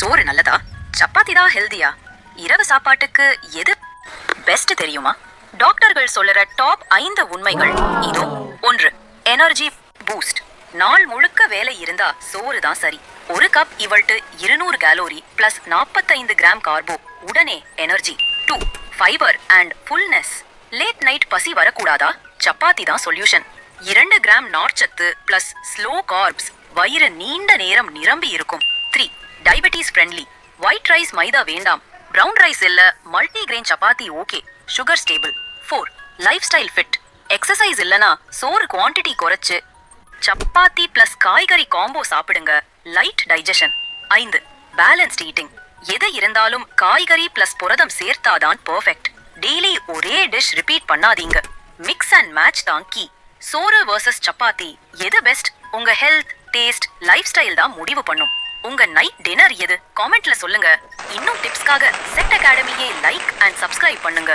சோறு நல்லதா? சப்பாத்தி தான் ஹெல்தியா இரவு சாப்பாட்டுக்கு எது பெஸ்ட் தெரியுமா? டாக்டர்கள் சொல்லுற டாப் ஐந்து உண்மைகள். இதோ ஒன்று. எனர்ஜி பூஸ்ட் நாள் முழுக்க வேலை இருந்தா சோறு தான் சரி. ஒரு கப் இவள்ட்டு இருநூறு கேலோரி பிளஸ் நாற்பத்தைந்து கிராம் கார்போ உடனே energy too fibre and fullness late night பசி வரக்கூடாதா? சப்பாத்தி தான் சொல்யூஷன் இரண்டு கிராம் நார்ச்சத்து பிளஸ் ஸ்லோ கார்ப்ஸ் வயிறு நீண்ட நேரம் நிரம்பி இருக்கும். Diabetes friendly white rice maida வேண்டாம் பிரவுன் ரைஸ் இல்ல multi grain chapati okay sugar stable for lifestyle fit exercise இல்லனா சோறு குவாண்டிட்டி குறைச்சு சப்பாத்தி பிளஸ் காய்கறி காம்போ சாப்பிடுங்க லைட் டைஜஷன் ஐந்து பேலன்ஸ்ட் ஈட்டிங் எது இருந்தாலும் காய்கறி பிளஸ் புரதம் சேர்த்தாதான் பெர்ஃபெக்ட் டெய்லி ஒரே டிஷ் ரிப்பீட் பண்ணாதீங்க மிக்ஸ் அண்ட் மேட்ச் தான் கீ சோறு வர்சஸ் சப்பாத்தி எது பெஸ்ட் உங்க ஹெல்த் டேஸ்ட் லைஃப் ஸ்டைல் தான் முடிவு பண்ணும் உங்க நைட் டின்னர் எது? காமெண்ட்ல சொல்லுங்க. இன்னும் டிப்ஸ்க்காக செட் அகாடமியை லைக் அண்ட் சப்ஸ்கிரைப் பண்ணுங்க.